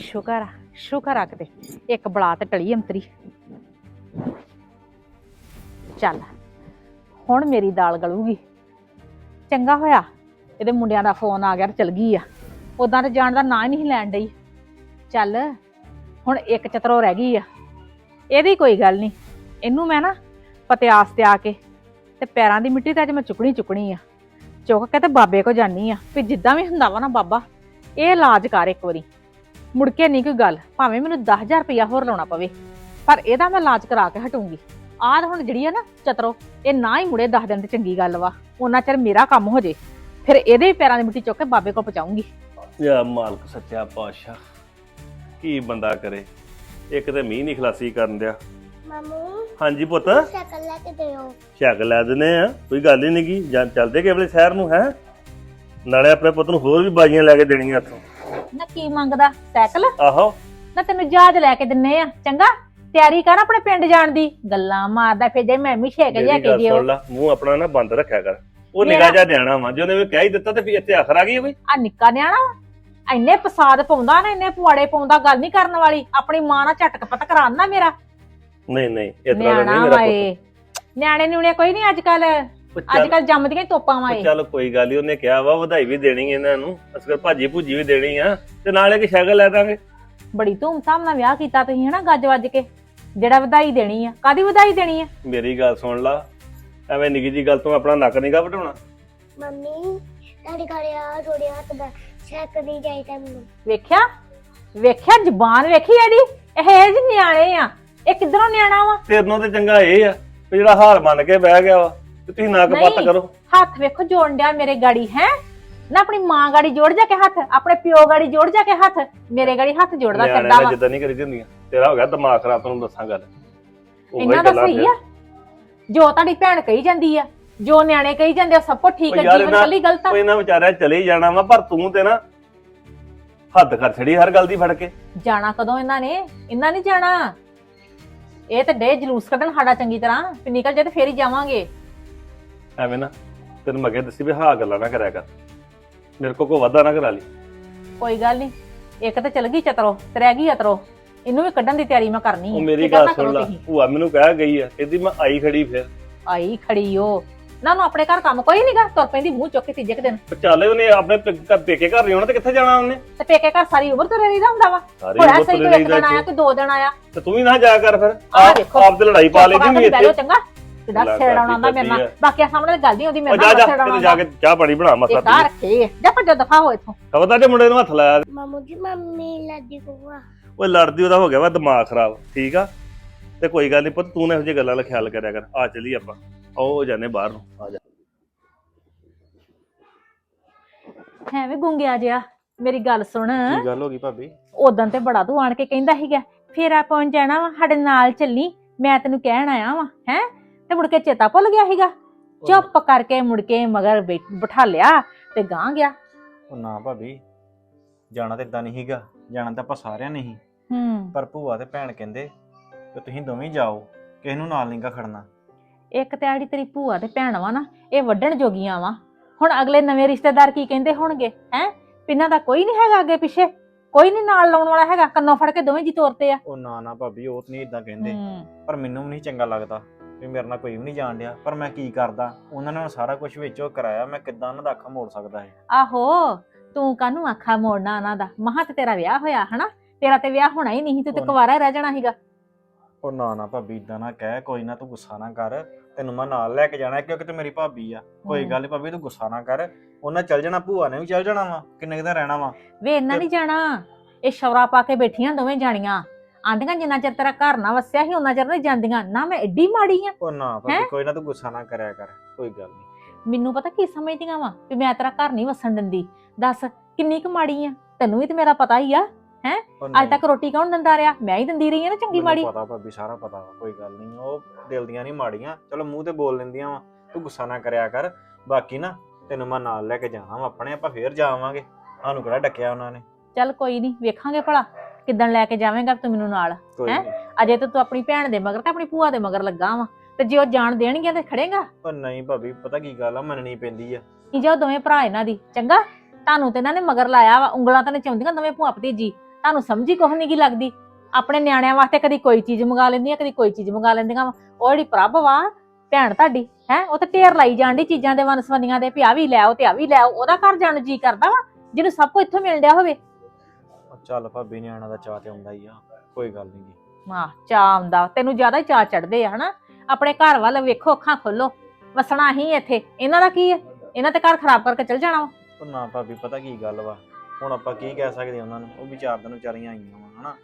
ਸ਼ੁਕਰ ਆ ਸ਼ੁਕਰ ਆ ਕਿਤੇ। ਇੱਕ ਬਲਾ ਤੇ ਟਲੀ ਅੰਤਰੀ। ਚੱਲ, ਹੁਣ ਮੇਰੀ ਦਾਲ ਗਲੂਗੀ। ਚੰਗਾ ਹੋਇਆ, ਇਹਦੇ ਮੁੰਡਿਆਂ ਦਾ ਫੋਨ ਆ ਗਿਆ ਤੇ ਚਲ ਗਈ ਆ। ਉਦਾਂ ਤੇ ਜਾਣ ਦਾ ਨਾਂ ਹੀ ਨਹੀਂ ਲੈਣ ਡਈ। ਚੱਲ, ਹੁਣ ਇੱਕ ਚਤਰੋ ਰਹਿ ਗਈ ਆ। ਇਹਦੀ ਕੋਈ ਗੱਲ ਨਹੀਂ। ਇਹਨੂੰ ਮੈਂ ਨਾ ਪਤਿਆਸ ਤੇ ਆ ਕੇ ਤੇ ਪੈਰਾਂ ਦੀ ਮਿੱਟੀ ਤੇ ਅੱਜ ਮੈਂ ਚੁੱਕਣੀ ਚੁੱਕਣੀ ਆ। ਚੁੱਕ ਕੇ ਤੇ ਬਾਬੇ ਕੋ ਜਾਨੀ ਆ। ਵੀ ਜਿੱਦਾਂ ਵੀ ਹੁੰਦਾ ਵਾ ਨਾ ਬਾਬਾ, ਇਹ ਇਲਾਜ ਕਰ ਇੱਕ ਵਾਰੀ। ਮੁੜ ਕੇ ਨਹੀਂ ਕੋਈ ਗੱਲ ਭਾਵੇਂ ਮੈਨੂੰ 10000 ਰੁਪਇਆ ਹੋਰ ਲਾਉਣਾ ਪਵੇ ਪਰ ਇਹਦਾ ਮੈਂ ਇਲਾਜ ਕਰਾ ਕੇ ਹਟੂੰਗੀ। ਆਹ ਹੁਣ ਜਿਹੜੀ ਆ ਨਾ ਚਤਰੋ ਇਹ ਨਾ ਹੀ ਮੁੜੇ 10 ਦਿਨ ਤੇ ਚੰਗੀ ਗੱਲ ਵਾ ਉਹਨਾਂ ਚਿਰ ਮੇਰਾ ਕੰਮ ਹੋ ਜੇ ਫਿਰ ਇਹਦੇ ਵੀ ਪੈਰਾਂ ਦੀ ਮਿੱਟੀ ਚੁੱਕ ਕੇ ਬਾਬੇ ਕੋ ਪਹੁੰਚਾਉਂਗੀ। ਯਾ ਮਾਲਕ ਸੱਚਾ ਪਾਤਸ਼ਾਹ ਕੀ ਬੰਦਾ ਕਰੇ? ਇੱਕ ਤੇ ਮੀਂਹ ਨਹੀਂ ਖਲਾਸੀ ਕਰਨ ਦਿਆ। ਮਾਮੂ ਹਾਂਜੀ ਪੁੱਤ। ਸਾਈਕਲ ਲੈ ਕੇ ਦਿਓ। ਛੱਗ ਲੈ ਦਿੰਨੇ ਆ ਕੋਈ ਗੱਲ ਹੀ ਨਹੀਂਗੀ ਜਾਂ ਚੱਲਦੇ ਕਿਵਲੇ ਸ਼ਹਿਰ ਨੂੰ ਹੈ? ਨਾਲੇ ਆਪਣੇ ਪੁੱਤ ਨੂੰ ਹੋਰ ਵੀ ਬਾਜੀਆਂ ਲੈ ਕੇ ਦੇਣੀਆਂ ਇੱਥੋਂ। ਨਾ ਕੀ ਮੰਗਦਾ? ਸਾਈਕਲ? ਆਹੋ। ਨਾ ਤੈਨੂੰ ਜਹਾਜ਼ ਲੈ ਕੇ ਦਿੰਨੇ ਆ ਚੰਗਾ? ਤਿਆਰੀ ਕਰ ਆਪਣੇ ਪਿੰਡ ਜਾਣ ਦੀ। ਗੱਲਾਂ ਮਾਰਦਾ ਫਿਰ ਜੇ ਮੈਂ ਵੀ ਛੇਕ ਮੇਰੀ ਕੇ ਦਿਓ। ਮੂੰਹ ਆਪਣਾ ਨਾ ਬੰਦ ਰੱਖਿਆ ਕਰ। ਉਹ ਨਿਗਾਹ ਜਾ ਦੇਣਾ ਵਾ ਜੇ ਉਹਨੇ ਵੀ ਕਹਿ ਹੀ ਦਿੱਤਾ ਤੇ ਫਿਰ ਇੱਥੇ ਆਖਰ ਆ ਗਈ ਕੋਈ? ਆ ਨਿੱਕਾ ਨਿਆਣਾ ਵਾ। ਇੰਨੇ ਪਸਾਦ ਪਾਉਂਦਾ ਨਾ ਇੰਨੇ ਪੁਆੜੇ ਪਾਉਂਦਾ ਗੱਲ ਨਹੀਂ ਕਰਨ ਵਾਲੀ। ਆਪਣੀ ਮਾਂ ਨਾਲ ਝਟਕ ਪਟ ਕਰਾਉਣਾ ਮੇਰਾ। ਨਹੀਂ ਨਹੀਂ ਇਤਨਾ ਨਹੀਂ ਨਿਆਣਾ ਮੇਰਾ ਵਾਏ ਨਿਆਣੇ ਨਿਉਣੇ ਕੋਈ ਨਹੀਂ ਅੱਜ ਕੱਲ ਅੱਜ ਕੱਲ ਜੰਮਦੀਆਂ ਹੀ ਤੋਪਾਂ ਵਾਏ ਚੱਲ ਕੋਈ ਗੱਲ ਨਹੀਂ ਉਹਨੇ ਕਿਹਾ ਵਾ ਵਧਾਈ ਵੀ ਦੇਣੀ ਇਹਨਾਂ ਨੂੰ। ਅਸਕਰ ਭਾਜੀ ਭੂਜੀ ਵੀ ਦੇਣੀ ਆ ਤੇ ਨਾਲੇ ਕਿ ਸ਼ਗਲ ਲੈ ਦਾਂਗੇ। ਬੜੀ ਧੂਮਧਾਮ ਨਾਲ ਵਿਆਹ ਕੀਤਾ ਤੁਸੀਂ ਹਨਾ ਗੱਜ ਵੱਜ ਕੇ। ਜਿਹੜਾ ਵਧਾਈ ਦੇਣੀ ਆ ਕਾਦੀ ਵਧਾਈ ਦੇਣੀ ਆ? ਮੇਰੀ ਗੱਲ ਸੁਣ ਲਾ ਐਵੇਂ ਨਿੱਕੀ ਜੀ ਗੱਲ ਤੋਂ ਆਪਣਾ ਨੱਕ ਨਿਗਾ ਵਟਾਉਣਾ। ਮੰਮੀ ਤੁਹਾਡੇ ਘਰੇ ਆ ਜੋੜੇ ਹੱਥ ਦਾ ਸਾਈਕਲ ਨਹੀਂ ਚਾਹੀਦਾ ਮੈਨੂੰ। ਵੇਖਿਆ? ਵੇਖਿਆ ਜ਼ਬਾਨ ਵੇਖੀ ਇਹਦੀ? ਇਹ ਇਹ ਜਿਹੇ ਨਿਆਣੇ ਆ। ਇਹ ਕਿੱਧਰੋਂ ਨਿਆਣਾ ਵਾ? ਤੇਰੇ ਨਾਲੋਂ ਤੇ ਚੰਗਾ ਇਹ ਆ ਵੀ ਜਿਹੜਾ ਹਾਰ ਮੰਨ ਕੇ ਬਹਿ ਗਿਆ ਵਾ। ਤੇ ਤੁਸੀਂ ਨੱਕ ਪੱਤ ਨਹੀਂ। ਕਰੋ। ਹੱਥ ਵੇਖੋ ਜੋੜਨ ਡਿਆ ਮੇਰੇ ਗਾੜੀ ਹੈ? ਨਾ ਆਪਣੀ ਮਾਂ ਗਾੜੀ ਜੋੜ ਜਾ ਕੇ ਹੱਥ ਆਪਣੇ ਪਿਓ ਗਾੜੀ ਜੋੜ ਜਾ ਕੇ ਹੱਥ ਮੇਰੇ ਗਾੜੀ ਹੱਥ ਜੋੜਦਾ ਨਿਆਣਿਆਂ ਫਿਰਦਾ ਵਾ। ਜਿੱਦਾਂ ਨਹੀਂ ਕਰੀ ਹੁੰਦੀਆਂ ਤੇਰਾ ਹੋ ਗਿਆ ਦਿਮਾਗ ਖਰਾਬ ਤੁਹਾਨੂੰ ਦੱਸਾਂ ਗੱਲ। ਉਹੀ ਇਹਨਾਂ ਦਾ ਸਹੀ। ਆ। ਜੋ ਤੁਹਾਡੀ ਭੈਣ ਕਹੀ ਜਾਂਦੀ ਆ ਜੋ ਨਿਆਣੇ ਕਹੀ ਜਾਂਦੇ ਆ ਸਭ ਕੁਝ ਠੀਕ ਯਾਰ ਜੀਵਨ ਕੱਲੀ ਗਲਤ ਆ। ਉਹ ਇਹਨਾਂ ਵਿਚਾਰਿਆਂ ਚਲੇ ਹੀ ਜਾਣਾ ਵਾ ਪਰ ਤੂੰ ਤੇ ਨਾ ਹੱਦ ਕਰ ਛੜੀ ਹਰ ਗੱਲ ਦੀ ਫੜ ਕੇ। ਜਾਣਾ ਕਦੋਂ ਇਹਨਾਂ ਨੇ? ਇਹਨਾਂ ਨਹੀਂ ਜਾਣਾ। ਇਹ ਤੇ ਡੇ ਜਲੂਸ ਕੱਢਣ ਸਾਡਾ ਚੰਗੀ ਤਰ੍ਹਾਂ। ਵੀ ਨਿਕਲ ਜੇ ਤੇ ਫੇਰ ਹੀ ਜਾਵਾਂਗੇ। ਐਵੇਂ ਨਾ ਤੈਨੂੰ ਮੈਂ ਅੱਗੇ ਦੱਸੀ ਵੀ ਹਾਂ ਗੱਲਾਂ ਨਾ ਕਰਿਆ ਕਰ। ਮੇਰੇ ਕੋ ਕੋ ਵਾਦਾ ਨਾ ਕਰਾ ਲਈ। ਕੋਈ ਗੱਲ ਨਹੀਂ ਇੱਕ ਤੇ ਚਲ ਗਈ ਚਤਰੋ ਤੇ ਰਹਿ ਗਈ ਅਤਰੋ। ਇਹਨੂੰ ਵੀ ਕੱਢਣ ਦੀ ਤਿਆਰੀ ਮੈਂ ਕਰਨੀ ਉਹ ਆ ਮੇਰੀ ਗੱਲ ਸੁਣ ਲਾ। ਭੂਆ ਮੈਨੂੰ ਕਹਿ ਗਈ ਆ ਕਹਿੰਦੀ ਮੈਂ ਆਈ ਖੜੀ ਫਿਰ। ਆਈ ਖੜੀ ਓ। ਨਾ ਨੂੰ ਆਪਣੇ ਘਰ ਕੰਮ ਕੋਈ ਨਹੀਂਗਾ ਤੁਰ ਪੈਂਦੀ ਮੂੰਹ ਚੁੱਕ ਕੇ ਤੀਜੇ ਕੁ ਦਿਨ। ਚੱਲ ਉਹਨੇ ਆਪਣੇ ਪੇ- ਘਰ- ਪੇਕੇ ਘਰ ਨਹੀਂ ਤੇ ਕਿੱਥੇ ਜਾਣਾ ਉਹਨੇ? ਤੇ ਪੇਕੇ ਘਰ ਸਾਰੀ ਉਮਰ ਤੁਰੇ ਰਹੀਦਾ ਹੁੰਦਾ ਵਾ। ਸਾਰੀ ਹੋਇਆ ਉਮਰ ਸਹੀ ਤੁਰੇ ਕੋਈ ਇੱਕ ਰਹੀਦਾ ਦਿਨ ਆਇਆ। ਕੋਈ ਦੋ ਦਿਨ ਆਇਆ। ਤੇ ਤੂੰ ਵੀ ਨਾ ਜਾਇਆ ਕਰ ਫਿਰ। ਆਹ ਆਪ ਦੇਖੋ। ਆਪ ਤੇ ਲੜਾਈ ਪਾ ਬਹਿ ਜਾਓ ਇੱਥੇ ਚੰਗਾ। ਲੈ ਛੇੜਾਉਣਾ ਕਰਦੀ ਆਉਂਦਾ ਮੇਰੇ ਨਾਲ। ਬਾਕੀਆਂ ਸਾਹਮਣੇ ਗੱਲ ਨਹੀਂ ਹੁੰਦੀ ਮੇਰੇ ਨਾਲ ਜਾ ਛੇੜਾਉਣਾ ਕਿਤੇ ਜਾ ਕੇ ਚਾਹ ਪਾਣੀ ਬਣਾ ਮਸਾ ਕਾ ਰੱਖੇ ਜਾ ਭੱਜੋ ਦਫਾ ਹੋ ਇਥੋਂ। ਖਬਰਦਾਰ ਜੇ ਮੁੰਡੇ ਨੂੰ ਹੱਥ ਲਾਇਆ। ਮਾਮੂ ਜੀ ਮੰਮੀ ਲੱਦੀ ਕੋਆ ਓਏ ਲੜਦੀ ਉਹਦਾ ਹੋ ਗਿਆ ਵਾ ਦਿਮਾਗ ਖਰਾਬ ਠੀਕ ਆ? ਤੇ ਕੋਈ ਗੱਲ ਨਹੀਂ ਪੁੱਤ ਤੂੰ ਨੇ ਇਹੋ ਜਿਹੀ ਗੱਲਾਂ ਦਾ ਖਿਆਲ ਕਰਿਆ ਕਰ। ਆ ਚਲੀ ਆਪਾਂ। ਆਓ ਜਾਨੇ ਬਾਹਰ ਨੂੰ। ਆ ਜਾ। ਹੈ ਵੀ ਗੁੰਗਿਆ ਜਿਆ। ਮੇਰੀ ਗੱਲ ਸੁਣ। ਕੀ ਗੱਲ ਹੋ ਗਈ ਭਾਬੀ? ਉਦੋਂ ਤੇ ਬੜਾ ਤੂੰ ਆਣ ਕੇ ਕਹਿੰਦਾ ਸੀਗਾ। ਫੇਰ ਆ ਪਹੁੰਚ ਜਾਣਾ ਵਾ ਸਾਡੇ ਨਾਲ ਚੱਲੀ। ਮੈਂ ਤੈਨੂੰ ਕਹਿਣ ਆਇਆ ਵਾਂ ਹੈ? ਤੇ ਮੁੜ ਕੇ ਚੇਤਾ ਭੁੱਲ ਗਿਆ ਸੀਗਾ। ਚੁੱਪ ਕਰਕੇ ਮੁੜ ਕੇ ਮਗਰ ਬੈ- ਬਿਠਾ ਲਿਆ ਤੇ ਗਾਂ ਗਿਆ। ਉਹ ਨਾ ਭਾਬੀ ਜਾਣਾ ਤਾਂ ਇਦਾਂ ਨਹੀਂ ਸੀਗਾ ਜਾਣਾ ਤਾਂ ਆਪਾਂ ਸਾਰਿਆਂ ਨੇ ਹੀ ਹੂੰ। ਪਰ ਭੂਆ ਤੇ ਭੈਣ ਕਹਿੰਦੇ ਕਿ ਤੁਸੀਂ ਦੋਵੇਂ ਜਾਓ ਕਿਸੇ ਨੂੰ ਨਾਲ ਨਹੀਂਗਾ ਖੜਨਾ। ਇੱਕ ਤੇ ਆੜੀ ਤੇਰੀ ਭੂਆ ਤੇ ਭੈਣ ਵਾ ਨਾ ਇਹ ਵੱਢਣ ਜੋਗੀਆਂ ਵਾ। ਹੁਣ ਅਗਲੇ ਨਵੇਂ ਰਿਸ਼ਤੇਦਾਰ ਕੀ ਕਹਿੰਦੇ ਹੋਣਗੇ ਹੈ? ਪਿੰਨਾਂ ਦਾ ਕੋਈ ਨਹੀਂ ਹੈਗਾ ਅੱਗੇ ਪਿੱਛੇ ਕੋਈ ਨਹੀਂ ਨਾਲ ਲਾਉਣ ਵਾਲਾ ਹੈਗਾ ਕੰਨੋਂ ਫੜ ਕੇ ਦੋਵੇਂ ਜੀ ਤੋਰਤੇ ਆ। ਉਹ ਨਾ ਨਾ ਭਾਬੀ ਉਹ ਤਾਂ ਨਹੀਂ ਇਦਾਂ ਕਹਿੰਦੇ। ਹੂੰ। ਪਰ ਮੈਨੂੰ ਵੀ ਨਹੀਂ ਚੰਗਾ ਲੱਗਦਾ। ਵੀ ਮੇਰੇ ਨਾਲ ਕੋਈ ਵੀ ਨਹੀਂ ਜਾਣ ਡਿਆ ਪਰ ਮੈਂ ਕੀ ਕਰਦਾ? ਉਹਨਾਂ ਨੇ ਹੁਣ ਸਾਰਾ ਕੁਝ ਵਿੱਚੋਂ ਕਰਾਇਆ ਮੈਂ ਕਿੱਦਾਂ ਉਹਨਾਂ ਦਾ ਅੱਖਾਂ ਮੋੜ ਸਕਦਾ ਹੈ ਆਹੋ ਤੂੰ ਕਾਹਨੂੰ ਆਖਾ ਮੋੜਨਾ ਉਹਨਾਂ ਦਾ? ਮਹਾਂ ਤੇ ਤੇਰਾ ਵਿਆਹ ਹੋਇਆ ਹਨਾ? ਤੇਰਾ ਤੇ ਵਿਆਹ ਹੋਣਾ ਹੀ ਨਹੀਂ ਤੂੰ ਤੇ ਕੁਵਾਰਾ ਹੀ ਰਹਿ ਜਾਣਾ ਸੀਗਾ। ਉਹ ਨਾ ਨਾ ਭਾਬੀ ਇਦਾਂ ਨਾ ਕਹਿ ਕੋਈ ਨਾ ਤੂੰ ਗੁੱਸਾ ਨਾ ਕਰ ਤੈਨੂੰ ਮੈਂ ਨਾਲ ਲੈ ਕੇ ਜਾਣਾ ਕਿਉਂਕਿ ਤੂੰ ਮੇਰੀ ਭਾਬੀ ਆ। ਕੋਈ। ਗੱਲ ਨਹੀਂ ਭਾਬੀ ਤੂੰ ਗੁੱਸਾ ਨਾ ਕਰ ਉਹਨਾਂ ਚੱਲ ਜਾਣਾ ਭੂਆ ਨੇ ਵੀ ਚੱਲ ਜਾਣਾ ਵਾ ਕਿੰਨੇ ਕੁ ਦਿਨ ਰਹਿਣਾ ਵਾ। ਵੇ ਇੰਨਾ ਨਹੀਂ ਜਾਣਾ? ਇਹ ਸ਼ੌਰਾ ਪਾ ਕੇ ਬੈਠੀਆਂ ਦੋਵੇਂ ਜਾਣੀਆਂ। ਆਂਦੀਆਂ ਜਿੰਨਾ ਚਿਰ ਤੇਰਾ ਘਰ ਨਾ ਵਸਿਆ ਸੀ ਉਹਨਾਂ ਚਿਰ ਨਹੀਂ ਜਾਂਦੀਆਂ। ਨਾ ਮੈਂ ਐਡੀ ਮਾੜੀ ਆ। ਉਹ ਨਾ ਹੈਂ? ਭਾਬੀ ਕੋਈ ਨਾ ਤੂੰ ਗੁੱਸਾ ਨਾ ਕਰਿਆ ਕਰ ਕੋਈ ਗੱਲ ਨਹੀਂ ਮੈਨੂੰ ਪਤਾ ਕੀ ਸਮਝਦੀਆਂ ਵਾ ਵੀ ਮੈਂ ਤੇਰਾ ਘਰ ਨਹੀਂ ਵਸਣ ਦਿੰਦੀ। ਦੱਸ ਕਿੰਨੀ ਕੁ ਮਾੜੀ ਆ? ਤੈਨੂੰ ਵੀ ਤੇ ਮੇਰਾ ਪਤਾ ਹੀ ਆ ਉਹ ਅੱਜ। ਤੱਕ ਰੋਟੀ ਕੌਣ ਦਿੰਦਾ ਰਿਹਾ? ਮੈਂ ਹੀ ਦਿੰਦੀ ਰਹੀ ਆ ਨਾ ਚੰਗੀ ਮੈਨੂੰ ਮਾੜੀ। ਪਤਾ ਭਾਬੀ ਸਾਰਾ ਪਤਾ ਵਾ ਕੋਈ ਗੱਲ ਨਹੀਂ ਉਹ ਦਿਲ ਦੀਆਂ ਨਹੀਂ ਮਾੜੀਆਂ। ਚਲੋ ਮੂੰਹ ਤੇ ਬੋਲ ਲੈਂਦੀਆਂ ਵਾ ਤੂੰ ਗੁੱਸਾ ਨਾ ਕਰਿਆ ਕਰ। ਬਾਕੀ ਨਾ ਤੈਨੂੰ ਮੈਂ ਨਾਲ ਲੈ ਕੇ ਜਾਣਾ ਵਾ ਆਪਣੇ ਆਪਾਂ ਫੇਰ ਜਾਵਾਂਗੇ। ਸਾਨੂੰ ਕਿਹੜਾ ਡੱਕਿਆ ਉਹਨਾਂ ਨੇ। ਚੱਲ ਕੋਈ ਨਹੀਂ ਵੇਖਾਂਗੇ ਭਲਾ। ਕਿੱਦਣ ਲੈ ਕੇ ਜਾਵੇਂਗਾ ਤੂੰ ਮੈਨੂੰ ਨਾਲ? ਕੋਈ ਹੈਂ? ਨਹੀਂ। ਅਜੇ ਤਾਂ ਤੂੰ ਆਪਣੀ ਭੈਣ ਦੇ ਮਗਰ ਤੇ ਆਪਣੀ ਭੂਆ ਦੇ ਮਗਰ ਲੱਗਾ ਵਾ। ਤੇ ਜੇ ਉਹ ਜਾਣ ਦੇਣਗੇ ਤੇ ਖੜੇਗਾ? ਪਰ ਨਹੀਂ ਭਾਬੀ ਪਤਾ ਕੀ ਗੱਲ ਆ ਮੰਨਣੀ ਪੈਂਦੀ ਆ। ਕੀ ਜਾਓ ਦੋਵੇਂ ਭਰਾ ਇਹਨਾਂ ਦੀ? ਚੰਗਾ? ਤੁਹਾਨੂੰ ਤੇ ਇਹਨਾਂ ਨੇ ਮਗਰ ਲਾਇਆ ਵਾ ਉਂਗਲਾਂ ਤਾਂ ਨਚਾਉਂਦੀਆਂ ਦੋਵੇਂ ਭੂਆ ਭਤੀਜੀ। ਤੁਹਾਨੂੰ ਸਮਝੀ ਕੁਛ ਨਹੀਂ ਕੀ ਲੱਗਦੀ। ਆਪਣੇ ਨਿਆਣਿਆਂ ਵਾਸਤੇ ਕਦੀ ਕੋਈ ਚੀਜ਼ ਮੰਗਾ ਲੈਂਦੀਆਂ ਕਦੀ ਕੋਈ ਚੀਜ਼ ਮੰਗਾ ਲੈਂਦੀਆਂ ਵਾਂ। ਉਹ ਜਿਹੜੀ ਪ੍ਰਭ ਵਾ ਭੈਣ ਤੁਹਾਡੀ ਹੈ? ਉਹ ਤੇ ਢੇਰ ਲਾਈ ਜਾਂਦੀ ਚੀਜ਼ਾਂ ਦੇ ਵਨਸਵਨੀਆਂ ਦੇ ਵੀ ਆ ਵੀ ਲੈ ਆਓ ਤੇ ਆ ਵੀ ਲੈ ਆਓ। ਉਹਦਾ ਘਰ ਜਾਣ ਨੂੰ ਜੀ ਕਰਦਾ ਵਾ ਜਿਹਨੂੰ ਸਭ ਕੁਝ ਇੱਥੋਂ ਮਿਲ ਡਿਆ ਹੋਵੇ। ਚੱਲ ਭਾਬੀ ਨਿਆਣਾ ਦਾ ਚਾਹ ਤੇ ਆਉਂਦਾ ਹੀ ਆ ਕੋਈ ਗੱਲ ਨਹੀਂ ਗੀ। ਹਾਂ ਚਾਹ ਆਉਂਦਾ। ਤੈਨੂੰ ਜ਼ਿਆਦਾ ਹੀ ਚਾਹ ਚੜਦੇ ਆ ਹਨਾ? ਆਪਣੇ ਘਰ ਵੱਲ ਵੇਖੋ ਅੱਖਾਂ ਖੋਲੋ। ਵਸਣਾ ਹੀ ਇੱਥੇ। ਇਹਨਾਂ ਦਾ ਕੀ ਹੈ ਇਹਨਾਂ ਤੇ ਘਰ ਖਰਾਬ ਕਰਕੇ ਚਲ ਜਾਣਾ ਵਾ। ਉਹ ਨਾ ਭਾਬੀ ਪਤਾ ਕੀ ਗੱਲ ਵਾ? ਹੁਣ ਆਪਾਂ ਕੀ ਕਹਿ ਸਕਦੇ ਉਹਨਾਂ ਨੂੰ? ਉਹ ਵੀ ਚਾਰ ਦਿਨ ਵਿਚਾਰੀਆਂ ਆਈਆਂ ਵਾ ਹਨਾ?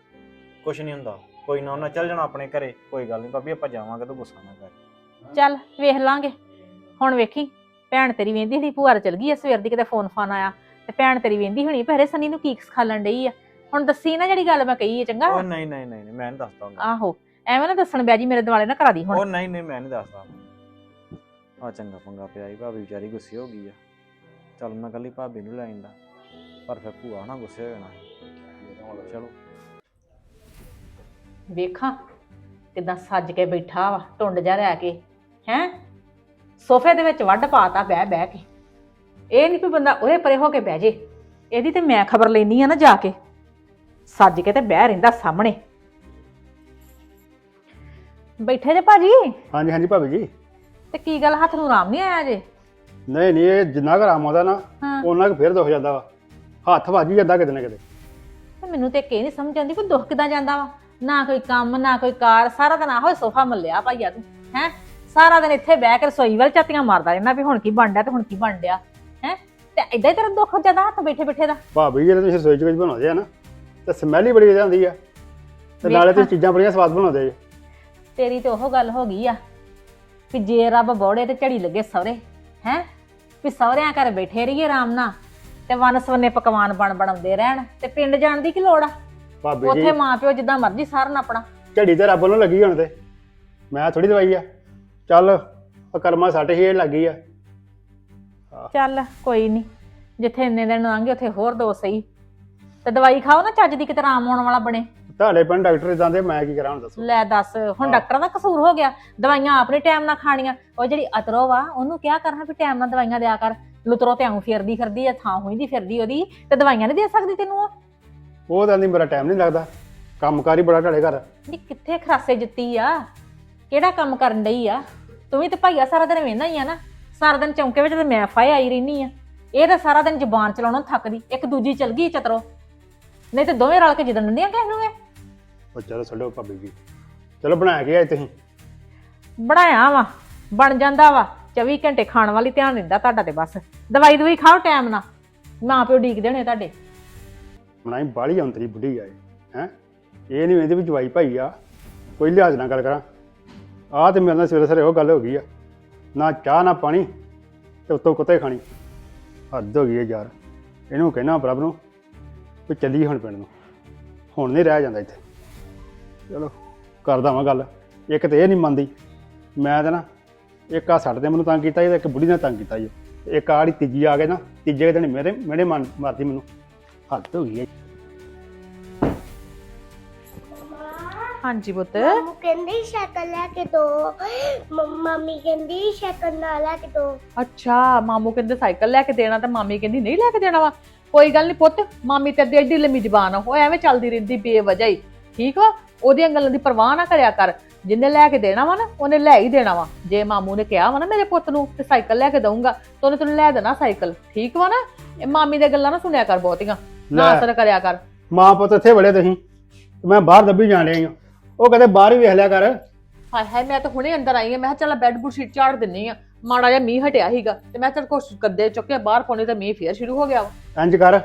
ਕੁਛ ਨਹੀਂ ਹੁੰਦਾ। ਕੋਈ ਨਾ ਉਹਨਾਂ ਚੱਲ ਜਾਣਾ ਆਪਣੇ ਘਰੇ। ਕੋਈ ਗੱਲ ਨਹੀਂ ਭਾਬੀ ਆਪਾਂ ਜਾਵਾਂਗੇ ਤੂੰ ਗੁੱਸਾ ਨਾ ਕਰ। ਚੱਲ ਵੇਖ ਲਾਂਗੇ। ਹੁਣ ਵੇਖੀ ਭੈਣ ਤੇਰੀ ਵੇਂਦੀ ਹਣੀ ਭੂਆ ਚਲ ਗਈ ਐ ਸਵੇਰ ਦੀ ਕਿਤੇ ਫੋਨ ਫਾਨ ਆਇਆ। ਤੇ ਭੈਣ ਤੇਰੀ ਵੇਂਦੀ ਹਣੀ ਪਹਿਰੇ ਸਨੀ ਨੂੰ ਕੀਕਸ ਖਾਲਣ ਡਈ ਆ? ਹੁਣ ਦੱਸੀ ਨਾ ਜਿਹੜੀ ਗੱਲ ਮੈਂ ਕਹੀ ਹੈ ਚੰਗਾ? ਉਹ ਨਹੀਂ ਨਹੀਂ ਨਹੀਂ ਨਹੀਂ, ਮੈਂ ਨਹੀਂ ਦੱਸਦਾ ਹੁੰਦਾ। ਆਹੋ ਐਵੇਂ ਨਾ ਦੱਸਣ ਬਿਆ ਜੀ ਮੇਰੇ ਦਿਵਾਲੇ ਨਾ ਕਰਾ ਦੀ ਹੁਣ। ਉਹ ਨਹੀਂ ਨਹੀਂ ਮੈਂ ਨਹੀਂ ਦੱਸਦਾ। ਆ ਚੰਗਾ ਪੰਗਾ ਪਿਆ ਈ ਭਾਬੀ ਵਿਚਾਰੀ ਗੁੱਸੇ ਹੋ ਗਈ ਆ। ਚੱਲ ਮੈਂ ਕੱਲੀ ਭਾਬੀ ਨੂੰ ਲੈ ਜਾਂਦਾ ਪਰ ਫਿਰ ਭੂਆ ਨਾ ਗੁੱਸੇ ਹੋ ਜਾਣਾ। ਚਲੋ। ਵੇਖਾਂ ਕਿਦਾਂ ਸੱਜ ਕੇ ਬੈਠਾ ਵਾ ਟੁੰਡ ਜਾ ਰਹਿ ਕੇ ਹੈ? ਸੋਫੇ ਦੇ ਵਿੱਚ ਵੱਢ ਪਾਤਾ ਬਹਿ ਬਹਿ ਕੇ। ਇਹ ਨਹੀਂ ਕੋਈ ਬੰਦਾ ਉਹਦੇ ਪਰੇ ਹੋ ਕੇ ਬਹਿ ਜੇ। ਇਹਦੀ ਤੇ ਮੈਂ ਖਬਰ ਲੈਣੀ ਆ ਨਾ ਜਾ ਕੇ। ਸੱਜ ਕੇ ਤੇ ਬਹਿ ਰਹਿੰਦਾ ਸਾਹਮਣੇ। ਬੈਠੇ ਜੇ ਭਾਜੀ? ਹਾਂਜੀ ਹਾਂਜੀ ਭਾਬੀ ਜੀ। ਤੇ ਕੀ ਗੱਲ ਹੱਥ ਨੂੰ ਆਰਾਮ ਨਹੀਂ ਆਇਆ ਜੇ? ਨਹੀਂ ਨਹੀਂ ਇਹ ਜਿੰਨਾ ਆਰਾਮ ਆਉਂਦਾ ਨਾ ਹਾਂ। ਉਹਨਾਂ ਕੁ ਫੇਰ ਦੁਖ ਜਾਂਦਾ ਵਾ। ਹੱਥ ਵੱਜ ਜਾਂਦਾ ਕਿਤੇ ਨਾ ਕਿਤੇ। ਤੇ ਮੈਨੂੰ ਤੇ ਇਹ ਨਹੀਂ ਸਮਝ ਆਉਂਦੀ ਕੋਈ ਦੁੱਖ ਕਿਦਾਂ ਜਾਂਦਾ ਵਾ। ਨਾ ਕੋਈ ਕੰਮ ਨਾ ਕੋਈ ਕਾਰ ਸਾਰਾ ਦਿਨ ਆਹੋ ਸੋਫਾ ਮੱਲਿਆ ਭਾਈਆ ਤੂੰ ਹੈ? ਸਾਰਾ ਦਿਨ ਇੱਥੇ ਬਹਿ ਕੇ ਰਸੋਈ ਵੱਲ ਝਾਤੀਆਂ ਮਾਰਦਾ ਰਹਿਣਾ ਵੀ ਹੁਣ ਕੀ ਬਣ ਡਿਆ ਤੇ ਹੁਣ ਕੀ ਬਣ ਡਿਆ ਹੈ? ਤੇ ਏਦਾਂ ਹੀ ਤੇਰਾ ਦੁੱਖ ਜਾਂਦਾ ਹੱਥ ਬੈਠੇ ਬੈਠੇ ਦਾ। ਭਾਬੀ ਜੀ ਜਦੋਂ ਤੁਸੀਂ ਰਸੋਈ ਚ ਕੁਝ ਬਣਾਉਂਦੇ ਆ ਨਾ ਤੇ ਸਮੈਲ ਹੀ ਬੜੀ ਵਧੀਆ ਹੁੰਦੀ ਆ। ਤੇ ਨਾਲੇ ਤੁਸੀਂ ਚੀਜ਼ਾਂ ਬੜੀਆਂ ਸਵਾਦ ਬਣਾਉਂਦੇ ਜੀ। ਤੇਰੀ ਤੇ ਉਹ ਗੱਲ ਹੋ ਗਈ ਆ ਵੀ ਜੇ ਰੱਬ ਬੋੜੇ ਤੇ ਝੜੀ ਲੱਗੇ ਸਹੁਰੇ ਹੈ? ਵੀ ਸਹੁਰਿਆਂ ਘਰ ਬੈਠੇ ਰਹੀਏ ਆਰਾਮ ਨਾਲ ਤੇ ਵਨ ਸਵੰਨੇ ਪਕਵਾਨ ਬਣ ਬਣਾਉਂਦੇ ਰਹਿਣ ਤੇ ਪਿੰਡ ਜਾਣ ਦੀ ਕੀ ਲੋੜ ਆ? ਭਾਬੀ ਉੱਥੇ ਜੀ ਮਾਂ ਪਿਓ ਜਿੱਦਾਂ ਮਰਜ਼ੀ ਸਾਰਨ ਆਪਣਾ। ਝੜੀ ਤੇ ਰੱਬ ਨੂੰ ਲੱਗੀ ਹੁਣ ਤੇ। ਮੈਂ ਥੋੜੀ ਦਵਾਈ ਆ। ਚੱਲ ਆ ਕਰਮਾ ਸੱਟ ਹੀ ਲੱਗੀ ਆ। ਚੱਲ ਕੋਈ ਨਹੀਂ ਜਿੱਥੇ ਇੰਨੇ ਦਿਨ ਲੰਘੇ ਉੱਥੇ ਹੋਰ ਦੋ ਸਹੀ। ਤੇ ਦਵਾਈ ਖਾਓ ਨਾ ਚੱਜ ਦੀ ਕਿਤੇ ਆਰਾਮ ਆਉਣ ਵਾਲਾ ਬਣੇ। ਤੁਹਾਡੇ ਪਿੰਡ ਡਾਕਟਰ ਇਦਾਂ ਦੇ ਮੈਂ ਕੀ ਕਰਾਂ ਹੁਣ ਦੱਸੋ। ਲੈ ਦੱਸ ਹੁਣ। ਡਾਕਟਰਾਂ ਦਾ ਕਸੂਰ ਹੋ ਗਿਆ। ਦਵਾਈਆਂ ਆਪਣੇ ਟਾਈਮ ਨਾਲ ਖਾਣੀਆਂ। ਉਹ ਜਿਹੜੀ ਅਤਰੋ ਵਾ ਉਹਨੂੰ ਕਿਹਾ ਕਰਨਾ ਵੀ ਟਾਈਮ ਨਾਲ ਦਵਾਈਆਂ ਦਿਆ ਕਰ। ਲੁਤਰੋ ਤੇ ਆਉਂ ਫਿਰਦੀ ਫਿਰਦੀ ਆ ਥਾਂ ਹੋਈਦੀ ਫਿਰਦੀ ਉਹਦੀ ਤੇ ਦਵਾਈਆਂ ਨਹੀਂ ਦੇ ਸਕਦੀ ਤੈਨੂੰ ਉਹ? ਉਹ ਤਾਂ ਨਹੀਂ ਮੇਰਾ ਟਾਈਮ ਨਹੀਂ ਲੱਗਦਾ। ਕੰਮਕਾਰ ਹੀ ਬੜਾ ਢਾੜੇ ਘਰ। ਨੀ ਕਿੱਥੇ ਖਰਾਸੇ ਜਿੱਤੀ ਆ? ਕਿਹੜਾ ਕੰਮ ਕਰਨ ਡਈ ਆ? ਤੂੰ ਵੀ ਤੇ ਭਾਈਆ ਸਾਰਾ ਦਿਨ ਵੇਂਦਾ ਹੀ ਆ ਨਾ। ਸਾਰਾ ਦਿਨ ਚੌਂਕੇ ਵਿੱਚ ਤੇ ਮੈਂ ਫਾਇ ਆਈ ਰਹਿਨੀ ਆ। ਇਹ ਤਾਂ ਸਾਰਾ ਦਿਨ ਜ਼ੁਬਾਨ ਚਲਾਉਣੋਂ ਥੱਕਦੀ ਇੱਕ ਦੂਜੀ ਚਲ ਗਈ ਚਤਰੋ। ਨਹੀਂ ਤੇ ਦੋਵੇਂ ਰਲ ਕੇ ਜਿੱਦਣ ਦਿੰਦੀਆਂ ਕਿਸੇ ਨੂੰ ਇਹ ਉਹ ਚਲੋ ਛੱਡੋ ਭਾਬੀ ਜੀ। ਚਲੋ ਬਣਾ ਕੇ ਆਏ ਤੁਸੀਂ? ਬਣਾਇਆ ਵਾ ਬਣ ਜਾਂਦਾ ਵਾ। 24 ਘੰਟੇ ਖਾਣ ਵਾਲੀ ਧਿਆਨ ਦਿੰਦਾ ਤੁਹਾਡਾ ਤੇ ਬਸ। ਦਵਾਈ ਦਵਾਈ ਖਾਓ ਟਾਈਮ ਨਾਲ। ਮਾਂ ਪਿਓ ਡੀਕਦੇ ਹੋਣੇ ਤੁਹਾਡੇ। ਬਣਾਈ ਬਾਹਲੀ ਅੰਤਰੀ ਬੁੱਢੀ ਆਏ ਹੈ? ਇਹ ਨਹੀਂ ਵੇਂਦੇ ਵੀ ਜਵਾਈ ਭਾਈ ਆ। ਕੋਈ ਲਿਹਾਜ਼ ਨਾਲ ਗੱਲ ਕਰਾਂ। ਆਹ ਤੇ ਮੇਰੇ ਨਾਲ ਸਵੇਰੇ ਸਵੇਰੇ ਉਹ ਗੱਲ ਹੋ ਗਈ ਆ। ਨਾ ਚਾਹ ਨਾ ਪਾਣੀ ਤੇ ਉੱਤੋਂ ਕੁੱਤੇ ਖਾਣੀ। ਹੱਦ ਹੋ ਗਈ ਹੈ ਯਾਰ। ਇਹਨੂੰ ਕਹਿਣਾ ਪ੍ਰਭ ਨੂੰ ਵੀ ਚੱਲੀ ਹੁਣ ਪਿੰਡ ਨੂੰ। ਹੁਣ ਨਹੀਂ ਰਹਿ ਜਾਂਦਾ ਇੱਥੇ। ਚਲੋ ਕਰਦਾ ਵਾਂ ਗੱਲ। ਇੱਕ ਤੇ ਇਹ ਨਹੀਂ ਮੰਨਦੀ। ਮੈਂ ਤਾਂ ਨਾ ਇੱਕ ਆ ਛੱਡ ਦੇ ਮੈਨੂੰ ਤੰਗ ਕੀਤਾ ਜੀ ਤੇ ਇੱਕ ਬੁੜੀ ਨੇ ਤੰਗ ਕੀਤਾ ਜੀ ਇੱਕ ਆੜੀ ਤੀਜੀ ਆ ਗਏ ਨਾ ਤੀਜੇ ਦਿਨ ਮੇਰੇ ਮੇਰੇ ਮਨ ਮਾਰਦੀ ਮੈਨੂੰ। ਹੱਦ ਹੋ ਗਈ ਹੈ। ਹਾਂਜੀ ਪੁੱਤ। ਮਾਮੂ ਕਹਿੰਦੀ ਸ਼ਕਲ ਲੈ ਕੇ ਦੋ। ਮੰਮੀ ਕਹਿੰਦੀ ਸ਼ਕਲ ਨਾ ਲੈ ਕੇ ਦੋ। ਅੱਛਾ ਮਾਮੂ ਕਹਿੰਦੇ ਸਾਈਕਲ ਲੈ ਕੇ ਦੇਣਾ ਤੇ ਮਾਮੀ ਕਹਿੰਦੀ ਨਹੀਂ ਲੈ ਕੇ ਦੇਣਾ ਵਾ। ਕੋਈ ਗੱਲ ਨਹੀਂ ਪੁੱਤ ਮਾਮੀ ਤੇ ਅੱਧੀ ਅੱਡੀ ਲੰਮੀ ਜ਼ਬਾਨ ਆ ਉਹ ਐਵੇਂ ਚੱਲਦੀ ਰਹਿੰਦੀ ਬੇਵਜ੍ਹਾ ਹੀ। ਠੀਕ ਵਾ ਉਹਦੀਆਂ ਗੱਲਾਂ ਦੀ ਪਰਵਾਹ ਨਾ ਕਰਿਆ ਕਰ। ਜਿੰਨੇ ਲੈ ਕੇ ਦੇਣਾ ਵਾ ਨਾ ਉਹਨੇ ਲੈ ਹੀ ਦੇਣਾ ਵਾ। ਜੇ ਮਾਮੂ ਨੇ ਕਿਹਾ ਵਾ ਨਾ ਮੇਰੇ ਪੁੱਤ ਨੂੰ ਤੇ ਸਾਈਕਲ ਲੈ ਕੇ ਦਊਂਗਾ ਤਾਂ ਉਹਨੇ ਤੈਨੂੰ ਲੈ ਦੇਣਾ ਸਾਈਕਲ। ਠੀਕ ਵਾ ਨਾ? ਇਹ ਮਾਮੀ ਦੀਆਂ ਗੱਲਾਂ ਨਾ ਸੁਣਿਆ ਕਰ ਬਹੁਤੀਆਂ। ਨਾ। ਅਸਰ ਕਰਿਆ ਕਰ। ਮਾਂ ਪੁੱਤ ਇੱਥੇ ਬੜੇ ਤੁਸੀਂ। ਤੇ ਮੈਂ ਬਾਹਰ ਦੱਬੀ ਜਾਣ ਰਹੀ ਹਾਂ। ਉਹ ਕਹਿੰਦੇ ਬਾਹਰ ਹੀ ਵੇਖ ਲਿਆ ਕਰ। ਹਾਏ ਹਾਏ ਮੈਂ ਤਾਂ ਹੁਣੇ ਅੰਦਰ ਆਈ ਆ ਮੈਂ ਕਿਹਾ ਚੱਲ ਬੈੱਡ ਬੁੱਡ ਸ਼ੀਟ ਝਾੜ ਦਿੰਨੀ ਆ ਮਾੜਾ ਜਿਹਾ ਮੀਂਹ ਹਟਿਆ ਸੀਗਾ ਤੇ ਮੈਂ ਚੱਲ ਕੁਛ ਗੱਦੇ ਚੁੱਕ ਕੇ ਬਾਹਰ ਪਾਉਣੇ ਤੇ ਮੀਂਹ ਫੇਰ ਸ਼ੁਰੂ ਹੋ ਗਿਆ ਵਾ। ਇੰਜ ਕਰ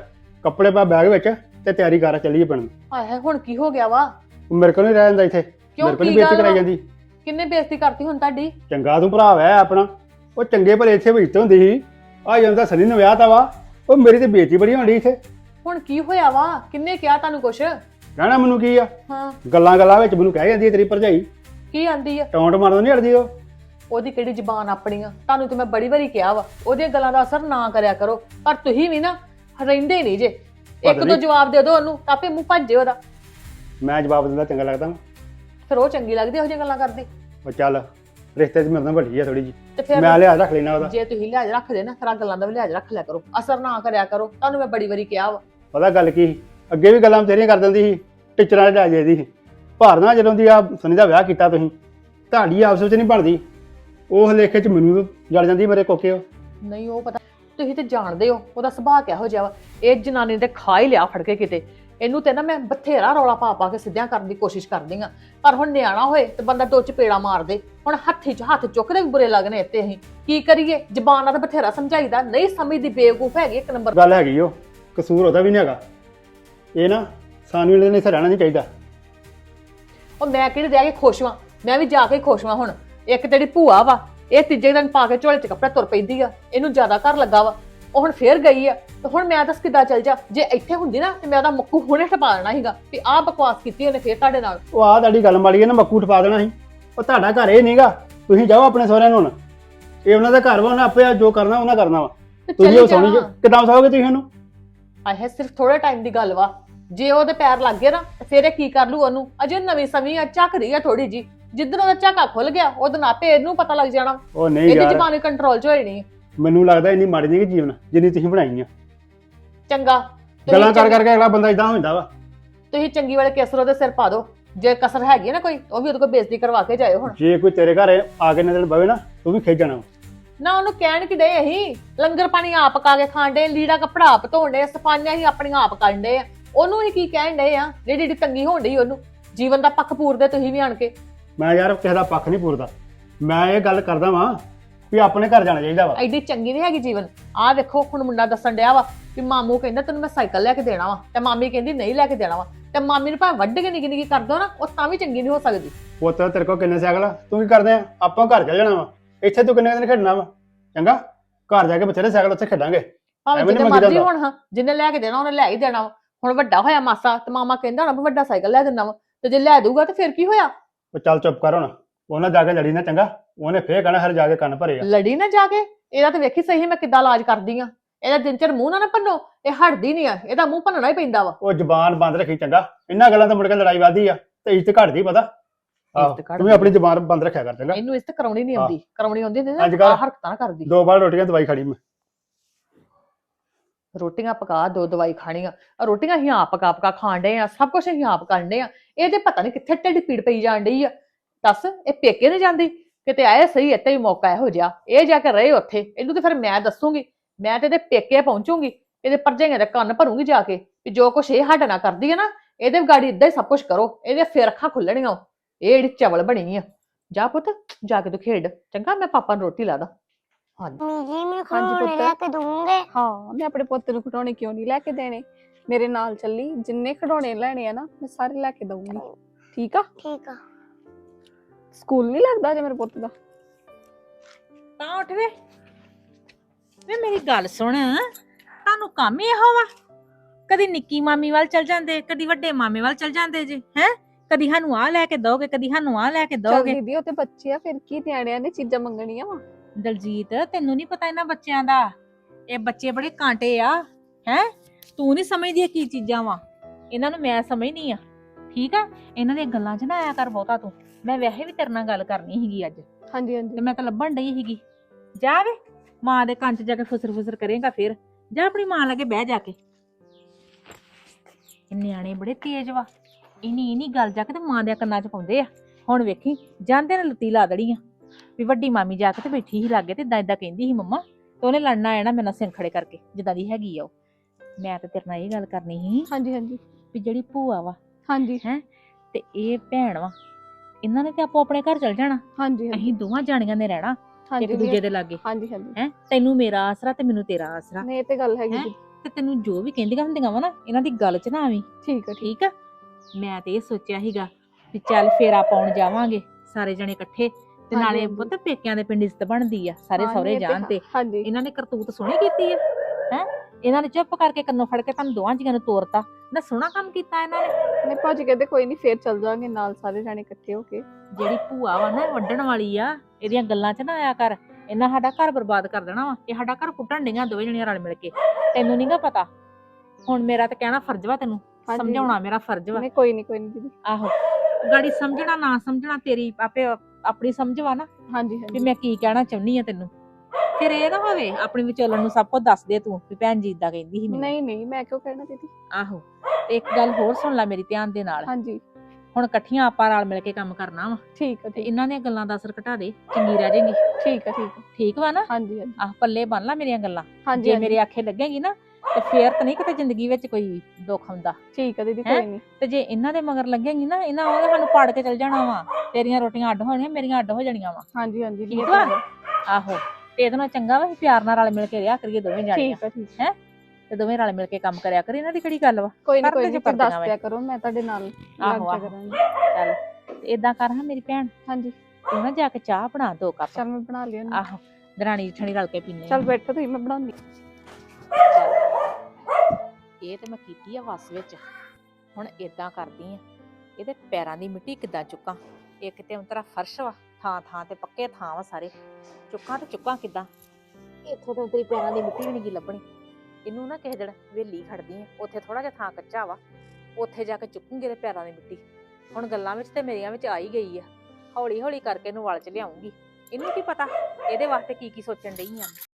ਕੱਪੜੇ ਪਾ ਬੈਗ ਵਿੱਚ ਤੇ ਤਿਆਰੀ ਕਰ ਚੱਲੀਏ ਪਿੰਡ ਨੂੰ ਹਾਏ ਹੁਣ ਕੀ ਹੋ ਗਿਆ ਵਾ? ਮੇਰੇ ਕੋਲ ਨਹੀਂ ਰਹਿ ਜਾਂਦਾ ਇੱਥੇ। ਕਿਉਂ ਮੇਰੇ ਕੋਲ ਕੀ ਨਹੀਂ ਬੇਇੱਜ਼ਤੀ ਗੱਲ ਕਰਾਈ ਵਾ? ਜਾਂਦੀ। ਕਿੰਨੇ ਬੇਇੱਜ਼ਤੀ ਕਰਤੀ ਹੁਣ ਤੁਹਾਡੀ? ਚੰਗਾ ਤੂੰ ਭਰਾ ਵੈ ਆਪਣਾ। ਉਹ ਚੰਗੇ ਭਲੇ ਇੱਥੇ ਬੈਠੇ ਹੁੰਦੀ ਸੀ। ਆ ਜਾਂਦਾ ਸਨੀ ਨੂੰ ਵਿਆਹ ਤਾ ਵਾ ਉਹ ਮੇਰੀ ਤੇ ਬੇਇੱਜ਼ਤੀ ਬੜੀ ਹੁੰਦੀ ਇੱਥੇ। ਹੁਣ ਕੀ ਹੋਇਆ ਵਾ? ਕਿੰਨੇ ਕਿਹਾ ਤੁਹਾਨੂੰ ਕੁਛ? ਕਹਿਣਾ ਮੈਨੂੰ ਕੀ ਆ? ਹਾਂ। ਗੱਲਾਂ ਗੱਲਾਂ ਵਿੱਚ ਮੈਨੂੰ ਕਹਿ ਜਾਂਦੀ ਹੈ ਤੇਰੀ ਭਰਜਾਈ। ਕੀ ਆਂਦੀ ਆ? ਟੌਂਟ ਮਾਰਦਾ ਨਹੀਂ ਅੜਦੀ ਉਹ? ਉਹਦੀ ਕਿਹੜੀ ਜ਼ਬਾਨ ਆਪਣੀ ਆ? ਤੁਹਾਨੂੰ ਤੇ ਮੈਂ ਬੜੀ ਵਾਰੀ ਕਿਹਾ ਵਾ ਉਹਦੀਆਂ ਗੱਲਾਂ ਦਾ ਅਸਰ ਨਾ ਕਰਿਆ ਕਰੋ। ਪਰ ਤੁਸੀਂ ਵੀ ਨਾ ਰਹਿੰਦੇ ਨਹੀਂ ਜੇ। ਇੱਕ ਦੋ। ਜਵਾਬ ਦੇ ਦਿਓ ਉਹਨੂੰ ਤਾਂ ਆਪੇ ਮੂੰਹ ਭੱਜੇ ਉਹਦਾ। ਮੈਂ ਜਵਾਬ ਦਿੰਦਾ ਚੰਗਾ ਲੱਗਦਾ ਵਾਂ। ਫਿਰ ਉਹ ਚੰਗੀ ਲੱਗਦੀ ਇਹੋ ਜਿਹੀਆਂ ਗੱਲਾਂ ਕਰਦੀ। ਉਹ ਚੱਲ ਰਿਸ਼ਤੇ 'ਚ ਮੇਰੇ ਨਾਲ ਵੱਡੀ ਆ ਥੋੜੀ ਜੀ ਤੇ ਫਿਰ ਮੈਂ ਲਿਆ ਰੱਖ ਲੈਣਾ ਉਹਦਾ। ਜੇ ਤੁਸੀਂ ਲਿਹਾਜ਼ ਰੱਖਦੇ ਨਾ ਫਿਰ ਆਹ ਗੱਲਾਂ ਦਾ ਵੀ ਲਿਹਾਜ਼ ਰੱਖ ਲਿਆ ਕਰੋ। ਅਸਰ ਨਾ ਕਰਿਆ ਕਰੋ ਤੁਹਾਨੂੰ ਮੈਂ ਬੜੀ ਵਾਰੀ ਕਿਹਾ ਵਾ। ਪਤਾ ਗੱਲ ਕੀ ਸੀ? ਅੱਗੇ ਵੀ ਗੱਲਾਂ ਬਥੇਰੀਆਂ ਕਰ ਦਿੰਦੀ ਸੀ ਟੀਚਰਾਂ ਲੈ ਜਾਂਦੀ ਸੀ। ਭਾਰਨਾ ਜਦੋਂ ਦੀ ਆ ਸਨੀ ਦਾ ਵਿਆਹ ਕੀਤਾ ਤੁਸੀਂ ਤੁਹਾਡੀ ਆਪਸ ਵਿੱਚ ਨਹੀਂ ਬਣਦੀ। ਉਹ ਲੇਖੇ ਚ ਮੈਨੂੰ ਜੜ ਜਾਂਦੀ ਮੇਰੇ ਕੋਕੇ ਉਹ। ਨਹੀਂ ਉਹ ਪਤਾ ਤੁਸੀਂ ਤੇ ਜਾਣਦੇ ਹੋ ਉਹਦਾ ਸੁਭਾਅ ਕਿਹੋ ਜਿਹਾ ਵਾ। ਇਹ ਜਨਾਨੀ ਤੇ ਖਾ ਹੀ ਲਿਆ ਫੜ ਕੇ ਕਿਤੇ। ਇਹਨੂੰ ਤੇ ਨਾ ਮੈਂ ਬਥੇਰਾ ਰੌਲਾ ਪਾ ਪਾ ਕੇ ਸਿੱਧਿਆਂ ਕਰਨ ਦੀ ਕੋਸ਼ਿਸ਼ ਕਰਦੀ ਆ ਪਰ ਹੁਣ ਨਿਆਣਾ ਹੋਏ ਤੇ ਬੰਦਾ ਦੋ ਚਪੇੜਾ ਮਾਰ ਦੇ। ਹੁਣ ਹੱਥੀ 'ਚ ਹੱਥ ਚੁੱਕਦੇ ਵੀ ਬੁਰੇ ਲੱਗਣੇ ਇੱਥੇ ਅਸੀਂ। ਕੀ ਕਰੀਏ? ਜ਼ਬਾਨ ਨਾਲ ਤਾਂ ਬਥੇਰਾ ਸਮਝਾਈਦਾ। ਨਹੀਂ ਸਮਝਦੀ ਬੇਵਕੂਫ ਹੈਗੀ ਇੱਕ ਨੰਬਰ। ਗੱਲ ਹੈਗੀ ਉਹ। ਕਸੂਰ ਉਹਦਾ ਵੀ ਨਹੀਂ ਹੈਗਾ। ਇਹ ਨਾ ਸਾਨੂੰ ਇਹਦੇ ਨਹੀਂ ਰਹਿਣਾ ਨਹੀਂ ਚਾਹੀਦਾ। ਉਹ ਮੈਂ ਕਿਹੜੇ ਦੇ ਕੇ ਖੁਸ਼ ਵਾਂ? ਮੈਂ ਵੀ ਜਾ ਕੇ ਖੁਸ਼ ਵਾਂ ਹੁਣ। ਇੱਕ ਤੇਰੀ ਭੂਆ ਵਾ ਇਹ ਤੀਜੇ ਦਿਨ ਪਾ ਕੇ ਝੋਲੇ 'ਚ ਕੱਪੜੇ ਤੁਰ ਪੈਂਦੀ ਆ ਇਹਨੂੰ ਜ਼ਿਆਦਾ ਘਰ ਲੱਗਾ ਵਾ। ਉਹ ਹੁਣ ਫੇਰ ਗਈ ਆ ਤੇ ਹੁਣ ਮੈਂ ਦੱਸ ਕਿੱਦਾਂ ਚੱਲ ਜਾ? ਜੇ ਇੱਥੇ ਹੁੰਦੀ ਨਾ ਤੇ ਮੈਂ ਉਹਦਾ ਮੁੱਕੂ ਹੁਣੇ ਟਪਾ ਦੇਣਾ ਸੀਗਾ ਵੀ ਆਹ ਬਕਵਾਸ ਕੀਤੀ ਉਹਨੇ ਫੇਰ ਤੁਹਾਡੇ ਨਾਲ। ਉਹ ਆਹ ਤੁਹਾਡੀ ਗੱਲ ਮਾੜੀ ਹੈ ਨਾ ਮੱਕੂ ਠਪਾ ਦੇਣਾ ਸੀ। ਉਹ ਤੁਹਾਡਾ ਘਰ ਇਹ ਨਹੀਂਗਾ ਤੁਸੀਂ ਜਾਓ ਆਪਣੇ ਸਹੁਰਿਆਂ ਨੂੰ ਹੁਣ। ਇਹ ਉਹਨਾਂ ਦਾ ਘਰ ਵਾ ਉਹਨਾਂ ਆਪੇ ਜੋ ਕਰਨਾ ਉਹਨਾਂ ਕਰਨਾ ਵਾ। ਤੇ ਤੁਸੀਂ ਚਲੀ ਉਹ ਸੋਣੀ ਜਾ ਕਿਦਾਂ ਸੌਗੇ ਤੁਸੀਂ ਉਹਨੂੰ? ਆਹੇ ਸਿਰਫ ਥੋੜੇ ਟਾਈਮ ਦੀ ਗੱਲ ਵਾ। ਜੇ ਉਹਦੇ ਪੈਰ ਲੱਗ ਗਏ ਨਾ ਤੇ ਫੇਰ ਇਹ ਕੀ ਕਰ ਲੂ ਉਹਨੂੰ? ਅਜੇ ਨਵੀਂ ਸਮੀ ਆ ਝੱਕਦੀ ਆ ਥੋੜੀ ਜੀ ਜਿੱਦਣ ਉਹਦਾ ਝਾਕਾ ਖੁੱਲ ਗਿਆ ਉਹਦੇ ਆਪੇ ਇਹਨੂੰ ਪਤਾ ਲੱਗ ਜਾਣਾ। ਉਹ ਨਹੀਂ ਇਹਦੀ ਯਾਰ। ਜ਼ਬਾਨ ਕੰਟਰੋਲ 'ਚ ਹੋਈ ਨਹੀਂ ਮੈਨੂੰ ਲੱਗਦਾ ਇੰਨੀ ਮਾੜੀ ਨਹੀਂ ਕਿ ਜੀਵਨ ਜਿੰਨੀ ਤੁਸੀਂ ਬਣਾਈ ਆ ਚੰਗਾ। ਤੁਸੀਂ ਗੱਲਾਂ ਕਰ ਚੰਗੀ- ਕਰਕੇ ਅਗਲਾ ਬੰਦਾ ਇਦਾਂ ਹੋ ਜਾਂਦਾ ਵਾ। ਤੁਸੀਂ ਚੰਗੀ ਵਾਲੇ ਕੇਸਰ ਉਹਦੇ ਸਿਰ ਪਾ ਦਿਓ ਜੇ ਕਸਰ ਹੈਗੀ ਹੈ ਨਾ ਕੋਈ ਉਹ ਵੀ ਉਹਦੇ ਕੋਲ ਬੇਇੱਜ਼ਤੀ ਕਰਵਾ ਕੇ ਜਾਇਓ ਹੁਣ। ਜੇ ਕੋਈ ਤੇਰੇ ਘਰ ਆ ਕੇ ਨਜ਼ਰ ਬਵੇ ਨਾ ਤੂੰ ਵੀ ਖਿੱਚ ਜਾਣਾ ਵਾ। ਨਾ ਉਹਨੂੰ ਕਹਿਣ ਕਿ ਡੇ ਅਸੀਂ ਲੰਗਰ ਪਾਣੀ ਆਪ ਕਾ ਕੇ ਖਾਂਦੇ ਲੀੜਾ ਕੱਪੜਾ ਆਪ ਧੋਂਦੇ ਸਫਾਈਆਂ ਹੀ ਆਪਣੀਆਂ ਆਪ ਕਰਦੇ ਆ। ਉਹਨੂੰ ਹੀ ਕੀ ਕਹਿਣ ਡੇ ਆ? ਜਿਹੜੀ ਜਿਹੜੀ ਤੰਗੀ ਹੋਣ ਡਈ ਉਹਨੂੰ। ਜੀਵਨ ਦਾ ਪੱਖ ਪੂਰਦੇ ਤੁਸੀਂ ਵੀ ਆਣ ਕੇ। ਮੈਂ ਯਾਰ ਕਿਸੇ ਦਾ ਪੱਖ ਨਹੀਂ ਪੂਰਦਾ ਮੈਂ ਇਹ ਗੱਲ ਕਰਦਾ ਵਾਂ ਵੀ ਆਪਣੇ ਘਰ ਜਾਣਾ ਚਾਹੀਦਾ ਵਾ। ਐਡੀ ਚੰਗੀ ਨਹੀਂ ਹੈਗੀ ਜੀਵਨ। ਆਹ ਵੇਖੋ ਹੁਣ ਮੁੰਡਾ ਦੱਸਣ ਡਿਆ ਵਾ ਵੀ ਮਾਮੂ ਕਹਿੰਦਾ ਤੈਨੂੰ ਮੈਂ ਸਾਈਕਲ ਲੈ ਕੇ ਦੇਣਾ ਵਾ ਤੇ ਮਾਮੀ ਕਹਿੰਦੀ ਨਹੀਂ ਲੈ ਕੇ ਦੇਣਾ ਵਾ। ਤੇ ਮਾਮੀ ਨੂੰ ਭਾਵੇਂ ਵੱਢ ਕੇ ਨਿੱਕੀ ਨਿੱਕੀ ਕਰ ਦੋ ਨਾ ਉਹ ਤਾਂ ਵੀ ਚੰਗੀ ਨਹੀਂ ਹੋ ਸਕਦੀ। ਪੁੱਤ ਤੇਰੇ ਕੋਲ ਕਿੰਨੇ ਸਾਈਕਲ ਆ? ਤੂੰ ਕੀ ਕਰਦੇ ਆ? ਆਪਾਂ ਘਰ ਚੱਲ ਜਾਣਾ ਵਾ। ਇੱਥੇ ਤੂੰ ਕਿੰਨੇ ਦਿਨ ਖੇਡਣਾ ਵਾ? ਚੰਗਾ? ਘਰ ਜਾ ਕੇ ਬਥੇਰੇ ਸਾਈਕਲ ਉੱਥੇ ਖੇਡਾਂਗੇ। ਭਾਵੇਂ ਐਵੇਂ ਨੀ ਮਰਜ਼ੀ। ਹੁਣ ਹਾਂ ਜਿੰਨੇ ਲੈ ਕੇ ਦੇਣਾ ਉਹਨੇ ਲੈ ਹੀ ਦੇਣਾ ਵਾ। ਹੁਣ ਵੱਡਾ ਹੋਇਆ ਮਾਸਾ ਤੇ ਮਾਮਾ ਕਹਿੰਦਾ ਹੋਣਾ ਵੱਡਾ ਸਾਈਕਲ ਲੈ ਦਿੰਦਾ ਵਾ। ਤੇ ਜੇ ਲੈ ਦਊਗਾ ਤੇ ਫਿਰ ਕੀ ਹੋਇਆ? ਉਹ ਚੱਲ ਚੁੱਪ ਕਰ ਹੁਣ। ਉਹਨਾਂ ਜਾ ਕੇ ਲੜੀ ਨਾ ਚੰਗਾ। ਉਹਨੇ ਫੇਰ ਕਹਿਣਾ ਹਰ ਜਾ ਕੇ ਕੰਨ ਭਰੇ ਆ ਲੜੀ ਨਾ ਜਾ ਕੇ? ਇਹਦਾ ਤੇ ਵੇਖੀ ਸਹੀ ਮੈਂ ਕਿੱਦਾਂ ਇਲਾਜ ਕਰਦੀ ਆ। ਇਹਦਾ ਦਿਨ ਚੜ ਮੂੰਹ ਨਾ ਨਾ ਭੰਨੋ ਇਹ ਹਟਦੀ ਨਹੀਂ ਆ। ਇਹਦਾ ਮੂੰਹ ਭੰਨਣਾ ਹੀ ਪੈਂਦਾ ਵਾ। ਉਹ ਜ਼ਬਾਨ ਬੰਦ ਰੱਖੀ ਚੰਗਾ। ਇਹਨਾਂ ਗੱਲਾਂ ਤੋਂ ਮੁੜ ਕੇ ਲੜਾਈ ਵੱਧਦੀ ਆ ਤੇ ਇੱਜ਼ਤ ਘਟਦੀ ਪਤਾ। ਆਹੋ ਇੱਜ਼ਤ ਘੱਟਦੀ ਤੂੰ ਵੀ ਆਪਣੀ ਜ਼ਬਾਨ ਬੰਦ ਰੱਖਿਆ ਕਰ ਚੰਗਾ। ਇਹਨੂੰ ਇਸ ਤੇ ਕਰਾਉਣੀ ਨਹੀਂ ਆਉਂਦੀ। ਕਰਾਉਣੀ ਆਉਂਦੀ ਹੁੰਦੀ ਅੱਜ ਕੱਲ੍ਹ- ਹਰਕਤਾਂ ਨਾ ਕਰਦੀ। ਦੋ ਵਾਰ ਰੋਟੀਆਂ ਦਵਾਈ ਖੜੀ ਮੈਂ। ਰੋਟੀਆਂ ਪਕਾ, ਦੋ ਦਵਾਈ ਖਾਣੀਆਂ। ਆ ਰੋਟੀਆਂ ਹੀ ਆਪ ਪਕਾ ਪਕਾ ਖਾਣ ਡੇ ਆ, ਸਭ ਕੁਝ ਹੀ ਆਪ ਕਰਨ ਡੇ ਆ। ਇਹਦੇ ਪਤਾ ਨਹੀਂ ਕਿੱਥੇ ਢਿੱਡ ਪੀੜ ਪਈ ਜਾਣ ਡਈ ਆ। ਦੱਸ, ਇਹ ਪੇਕੇ ਨਹੀਂ ਜਾਂਦੀ? ਕਿਤੇ ਆਏ ਸਹੀ, ਇੱਥੇ ਹੀ ਮੌਕਾ ਇਹੋ ਜਿਹਾ। ਇਹ ਜਾ ਕੇ ਰਹੇ ਉੱਥੇ। ਇਹਨੂੰ ਤੇ ਫਿਰ ਮੈਂ ਦੱਸੂਗੀ। ਮੈਂ ਤੇ ਇਹਦੇ ਪੇਕੇ ਪਹੁੰਚੂਗੀ। ਇਹਦੇ ਪਰਜੇਆਂ ਦੇ ਕੰਨ ਭਰੂੰਗੀ ਜਾ ਕੇ ਵੀ ਜੋ ਕੁਛ ਇਹ ਸਾਡੇ ਨਾਲ ਕਰਦੀ ਹੈ ਨਾ, ਇਹਦੇ ਗਾੜੀ ਇਦਾਂ ਹੀ ਸਭ ਕੁਝ ਕਰੋ। ਇਹਦੇ ਫੇਰ ਅੱਖਾਂ ਖੁੱਲਣੀਆਂ। ਇਹ ਜਿਹੜੀ ਚਵਲ ਬਣੀ ਆ। ਜਾ ਪੁੱਤ, ਜਾ ਕੇ ਤੂੰ ਖੇਡ। ਚੰਗਾ, ਮੈਂ ਪਾਪਾ ਨੂੰ ਰੋਟੀ ਲਾ ਦਾਂ। ਹਾਂਜੀ। ਮੀਜੀ ਮੈਨੂੰ ਹਾਂਜੀ ਖਿਡੌਣੇ ਪੁੱਤ। ਲੈ ਕੇ ਦੂੰਗੇ ਹਾਂ ਮੈਂ ਆਪਣੇ ਪੁੱਤ ਨੂੰ ਖਿਡੌਣੇ ਕਿਉਂ ਨਹੀਂ ਲੈ ਕੇ ਦੇਣੇ? ਮੇਰੇ ਨਾਲ ਚੱਲੀ ਜਿੰਨੇ ਖਿਡੌਣੇ ਲੈਣੇ ਆ ਨਾ ਮੈਂ ਸਾਰੇ ਲੈ ਕੇ ਦਊਂਗੀ। ਠੀਕ ਆ? ਠੀਕ ਆ। ਸਕੂਲ ਨਹੀਂ ਲੱਗਦਾ ਜੇ ਮੇਰੇ ਪੁੱਤ ਦਾ? ਤਾਂ ਉੱਠ ਵੇ। ਵੇ ਮੇਰੀ ਗੱਲ ਸੁਣ। ਤੁਹਾਨੂੰ ਕੰਮ ਹੀ ਇਹੋ ਵਾ। ਕਦੀ ਨਿੱਕੀ ਮਾਮੀ ਵੱਲ ਚਲ ਜਾਂਦੇ ਕਦੀ ਵੱਡੇ ਮਾਮੇ ਵੱਲ ਚਲ ਜਾਂਦੇ ਜੇ ਹੈ? ਕਦੀ ਸਾਨੂੰ ਆ ਲੈ ਕੇ ਦੋਗੇ ਕਦੀ ਸਾਨੂੰ ਆ ਲੈ ਕੇ ਚੱਲ ਦੋਗੇ ਦੀਦੀ ਉਹ ਤੇ ਬੱਚੇ ਆ ਫਿਰ ਕੀ ਨਿਆਣਿਆਂ ਨੇ ਚੀਜ਼ਾਂ ਮੰਗਣੀਆਂ ਵਾ? ਦਲਜੀਤ ਤੈਨੂੰ ਨਹੀਂ ਪਤਾ ਇਹਨਾਂ ਬੱਚਿਆਂ ਦਾ? ਇਹ ਬੱਚੇ ਬੜੇ ਕਾਂਟੇ ਆ ਹੈ? ਤੂੰ ਨਹੀਂ ਸਮਝਦੀ ਇਹ ਕੀ ਚੀਜ਼ਾਂ ਵਾ? ਇਹਨਾਂ ਨੂੰ ਮੈਂ ਸਮਝਣੀ ਆ। ਠੀਕ ਆ? ਇਹਨਾਂ ਦੀਆਂ ਗੱਲਾਂ 'ਚ ਨਾ ਆਇਆ ਕਰ ਬਹੁਤਾ ਤੂੰ। ਮੈਂ ਵੈਸੇ ਵੀ ਤੇਰੇ ਨਾਲ ਗੱਲ ਕਰਨੀ ਸੀਗੀ ਅੱਜ। ਹਾਂਜੀ ਹਾਂਜੀ। ਤੇ ਮੈਂ ਤਾਂ ਲੱਭਣ ਡਈ ਸੀਗੀ। ਜਾ ਵੇ ਮਾਂ ਦੇ ਕੰਨ 'ਚ ਜਾ ਕੇ ਫੁਸਰ ਫੁਸਰ ਕਰੇਗਾ ਫਿਰ। ਜਾ ਆਪਣੀ ਮਾਂ ਲਾਗੇ ਬਹਿ ਜਾ ਕੇ। ਇਹ ਨਿਆਣੇ ਬੜੇ ਤੇਜ਼ ਵਾ। ਇਨੀ ਇਨੀ ਗੱਲ ਜਾ ਕੇ ਤੇ ਮਾਂ ਦੇ ਕੰਨਾਂ 'ਚ ਪਾਉਂਦੇ ਆ। ਹੁਣ ਵੇਖੀ ਜਾਂਦੇ ਨੇ ਲੁੱਤੀ ਲਾ ਦੜੀ ਆ। ਵੀ ਵੱਡੀ ਮਾਮੀ ਜਾ ਕੇ ਤੇ ਬੈਠੀ ਸੀ ਲਾਗੇ ਤੇ ਇਦਾਂ ਇਦਾਂ ਕਹਿੰਦੀ ਸੀ ਮੰਮਾ ਤੇ ਉਹਨੇ ਲੜਨਾ ਆਇਆ ਨਾ ਮੇਰੇ ਨਾਲ ਸਿਰ ਖੜੇ ਕਰਕੇ ਜਿੱਦਾਂ ਦੀ ਹੈਗੀ ਆ ਉਹ। ਮੈਂ ਤਾਂ ਤੇਰੇ ਨਾਲ ਇਹ ਗੱਲ ਕਰਨੀ ਸੀ ਹਾਂਜੀ ਹਾਂਜੀ। ਵੀ ਜਿਹੜੀ ਭੂਆ ਵਾ ਹਾਂਜੀ। ਤੇ ਇਹ ਭੈਣ ਵਾ ਇਹਨਾਂ ਨੇ ਤੇ ਆਪੋ ਆਪਣੇ ਘਰ ਚਲ ਜਾਣਾ। ਹਾਂਜੀ ਹਾਂਜੀ। ਅਸੀਂ ਦੋਵਾਂ ਜਾਣੀਆਂ ਨੇ ਰਹਿਣਾ ਇੱਕ ਦੂਜੇ ਦੇ ਲਾਗੇ। ਹਾਂਜੀ ਹਾਂਜੀ। ਹੈ ਤੈਨੂੰ ਮੇਰਾ ਆਸਰਾ ਤੇ ਮੈਨੂੰ ਤੇਰਾ ਆਸਰਾ। ਨਹੀਂ ਇਹ ਤੇ ਗੱਲ ਹੈਗੀ ਹੈਂ? ਜੀ। ਤੇ ਤੈਨੂੰ ਜੋ ਵੀ ਕਹਿੰਦੀਆਂ ਹੁੰਦੀਆਂ ਵਾ ਨਾ ਇਹਨਾਂ ਦੀ ਗੱਲ 'ਚ ਨਾ ਆਵੀਂ। ਠੀਕ ਆ ਠੀਕ। ਠੀਕ ਆ? ਮੈਂ ਤੇ ਇਹ ਸੋਚਿਆ ਸੀਗਾ ਵੀ ਚੱਲ ਫੇਰਾ ਪਾਉਣ ਜਾਵਾਂਗੇ ਸਾਰੇ ਜਣੇ ਇਕੱਠੇ। ਤੇ ਹਾਂਜੀ, ਨਾਲੇ ਹਾਂਜੀ। ਪੁੱਤ ਪੇਕਿਆਂ ਦੇ ਪਿੰਡ ਇੱਜ਼ਤ ਬਣਦੀ ਆ ਸਾਰੇ ਹਾਂ, ਸਹੁਰੇ ਇਹ ਜਾਣ। ਤੇ। ਹਾਂਜੀ। ਇਹਨਾਂ ਨੇ ਕਰਤੂਤ ਸੋਹਣੀ ਕੀਤੀ ਆ ਹੈ? ਇਹਨਾਂ ਨੇ ਚੁੱਪ ਕਰਕੇ ਕੰਨੋਂ ਫੜ ਕੇ ਤੁਹਾਨੂੰ ਦੋਵਾਂ ਜੀਆਂ ਨੂੰ ਤੋਰਤਾ। ਨਾ ਸੋਹਣਾ ਕੰਮ ਕੀਤਾ ਇਹਨਾਂ ਨੇ। ਨਹੀਂ ਭਾਜੀ ਕਹਿੰਦੇ ਕੋਈ ਨਹੀਂ ਫੇਰ ਚੱਲ ਜਾਵਾਂਗੇ ਨਾਲ ਸਾਰੇ ਜਾਣੇ ਇਕੱਠੇ ਹੋ ਕੇ। ਜਿਹੜੀ ਭੂਆ ਵਾ ਨਾ ਇਹ ਵੱਢਣ ਵਾਲੀ ਆ ਇਹਦੀਆਂ ਗੱਲਾਂ 'ਚ ਨਾ ਆਇਆ ਕਰ। ਇਹਨਾਂ ਸਾਡਾ ਘਰ ਬਰਬਾਦ ਕਰ ਦੇਣਾ ਵਾ ਇਹ ਸਾਡਾ ਘਰ ਪੁੱਟਣ ਡੀਆਂ ਦੋਵੇਂ ਜਣੀਆਂ ਰਲ ਮਿਲ ਕੇ। ਤੈਨੂੰ ਨਹੀਂਗਾ ਪਤਾ? ਹੁਣ ਮੇਰਾ ਤਾਂ ਕਹਿਣਾ ਫਰਜ਼ ਵਾ ਤੈਨੂੰ। ਹਾਂਜੀ। ਸਮਝਾਉਣਾ ਮੇਰਾ ਫਰਜ਼ ਵਾ। ਨਹੀਂ ਕੋਈ ਨਹੀਂ ਕੋਈ ਨਹੀਂ ਦੀਦੀ। ਆਹੋ। ਗਾੜੀ ਸਮਝਣਾ ਨਾ ਸਮਝਣਾ ਤੇਰੀ ਆਪੇ ਆਪਣੀ ਸਮਝ ਵਾ ਨਾ ਹਾਂਜੀ ਵੀ ਹਾਂਜੀ। ਮੈਂ ਕੀ ਕਹਿਣਾ ਚਾਹੁੰਨੀ ਆ ਤੈਨੂੰ। ਫਿਰ ਇਹ ਨਾ ਹੋਵੇ ਆਪਣੀ ਵਿਚੋਲਣ ਨੂੰ ਸਭ ਕੁਝ ਦੱਸ ਦੇ ਤੂੰ ਵੀ ਭੈਣ ਜੀ ਇਦਾਂ ਕਹਿੰਦੀ ਸੀ ਮੈਨੂੰ। ਨਹੀਂ ਨਹੀਂ ਮੈਂ ਕਿਉਂ ਕਹਿਣਾ ਦੀਦੀ? ਆਹੋ ਤੇ ਇੱਕ ਗੱਲ ਹੋਰ ਸੁਣ ਲੈ ਮੇਰੀ ਧਿਆਨ ਦੇ ਨਾਲ। ਹਾਂਜੀ। ਹੁਣ ਇਕੱਠੀਆਂ ਆਪਾਂ ਰਲ ਮਿਲ ਕੇ ਕੰਮ ਕਰਨਾ ਵਾ ਠੀਕ ਹੈ ਤੇ ਠੀਕ। ਇਹਨਾਂ ਦੀਆਂ ਗੱਲਾਂ ਦਾ ਅਸਰ ਘਟਾ ਦੇ ਚੰਗੀ ਰਹਿ ਜਾਏਗੀ। ਠੀਕ ਹੈ ਠੀਕ ਠੀਕ ਵਾ ਨਾ? ਹਾਂਜੀ ਹਾਂਜੀ। ਆਹ ਪੱਲੇ ਬੰਨ ਲਾ ਮੇਰੀਆਂ ਗੱਲਾਂ। ਹਾਂਜੀ ਜੇ ਹਾਂਜੀ, ਮੇਰੇ ਆਖੇ ਲੱਗੇਗੀ ਨਾ ਤੇ ਫੇਰ ਤਾਂ ਨਹੀਂ ਕਿਤੇ ਜ਼ਿੰਦਗੀ ਵਿੱਚ ਕੋਈ ਦੁੱਖ ਹੁੰਦਾ। ਠੀਕ ਹੈ ਦੀਦੀ ਹੈਂ? ਕੋਈ ਨਹੀਂ। ਤੇ ਜੇ ਇਹਨਾਂ ਦੇ ਮਗਰ ਲੱਗੇਗੀ ਨਾ ਇਹਨਾਂ ਉਹਨੇ ਸਾਨੂੰ ਪਾੜ ਕੇ ਚਲ ਜਾਣਾ ਵਾ। ਤੇਰੀਆਂ ਰੋਟੀਆਂ ਅੱਡ ਹੋ ਜਾਣੀਆਂ ਮੇਰੀਆਂ ਅੱਡ ਹੋ ਜਾਣੀਆਂ ਵਾ। ਹਾਂਜੀ ਹਾਂਜੀ ਠੀਕ ਵਾ? ਆਹੋ ਤੇ ਇਹਦੇ ਨਾਲ ਚੰਗਾ ਵਾ ਅਸੀਂ ਪਿਆਰ ਨਾਲ ਰਲ ਮਿਲ ਕੇ ਰਿਹਾ ਕਰੀਏ ਦੋਵੇਂ ਜਾਣੀਆਂ। ਠੀਕ ਹੈ ਠੀਕ ਹੈ। ਤੇ ਦੋਵੇਂ ਰਲ ਮਿਲ ਕੇ ਕੰਮ ਕਰਿਆ ਕਰੀ ਇਹਨਾਂ ਦੀ ਕਿਹੜੀ ਗੱਲ ਵਾ? ਕੋਈ ਨਹੀਂ ਕਰਦੇ ਕੋਈ ਜੋ ਨਹੀਂ ਦੱਸ ਕਰਦੀਆਂ ਦਿਆ ਕਰੋ ਮੈਂ ਤੁਹਾਡੇ ਨਾਲ ਲੱਗ ਆਹੋ, ਜਾ ਆਹੋ। ਕਰਾਂਗੀ। ਚੱਲ ਤੇ ਇਦਾਂ ਕਰ ਹਾਂ ਮੇਰੀ ਭੈਣ। ਹਾਂਜੀ। ਤੂੰ ਨਾ ਜਾ ਕੇ ਚਾਹ ਬਣਾ ਦੋ ਕੱਪ। ਚਲ ਮੈਂ ਬਣਾ ਲਿਆ ਆਹੋ ਦਰਾਣੀ ਜਠਣੀ ਰਲ ਕੇ ਪੀਨੇ ਚਲ ਬੈਠੋ ਤੁਸੀਂ ਮੈਂ ਬਣਾਉਣੀ ਇਹ ਤੇ ਮੈਂ ਕੀਤੀ ਆ ਵਸ ਵਿੱਚ। ਹੁਣ ਇਦਾਂ ਕਰਦੀ ਆ। ਇਹਦੇ ਪੈਰਾਂ ਦੀ ਮਿੱਟੀ ਕਿੱਦਾਂ ਚੁੱਕਾਂ? ਇੱਕ ਤੇ ਉਂਤਰਾ ਫਰਸ਼ ਵਾ, ਥਾਂ ਥਾਂ ਤੇ ਪੱਕੇ ਥਾਂ ਵਾ ਸਾਰੇ। ਚੁੱਕਾਂ ਤੇ ਚੁੱਕਾਂ ਕਿੱਦਾਂ? ਇੱਥੋਂ ਤੇ ਉਂਤਰੀ ਪੈਰਾਂ ਦੀ ਮਿੱਟੀ ਵੀ ਨਹੀਂ ਗੀ ਲੱਭਣੀ। ਇਹਨੂੰ ਨਾ ਕਿਸੇ ਦਿਨ ਵੇਲੀ ਖੜਦੀ ਆ। ਉੱਥੇ ਥੋੜਾ ਜਿਹਾ ਥਾਂ ਕੱਚਾ ਵਾ। ਉੱਥੇ ਜਾ ਕੇ ਚੁੱਕੂਗੇ ਇਹਦੇ ਪੈਰਾਂ ਦੀ ਮਿੱਟੀ। ਹੁਣ ਗੱਲਾਂ ਵਿੱਚ ਤੇ ਮੇਰੀਆਂ ਵਿੱਚ ਆ ਹੀ ਗਈ ਆ। ਹੌਲੀ ਹੌਲੀ ਕਰਕੇ ਇਹਨੂੰ ਵਲ ਚ ਲਿਆਉਂਗੀ। ਇਹਨੂੰ ਕੀ ਪਤਾ? ਇਹਦੇ ਵਾਸਤੇ ਕੀ ਕੀ ਸੋਚਣ ਡਈ ਆ?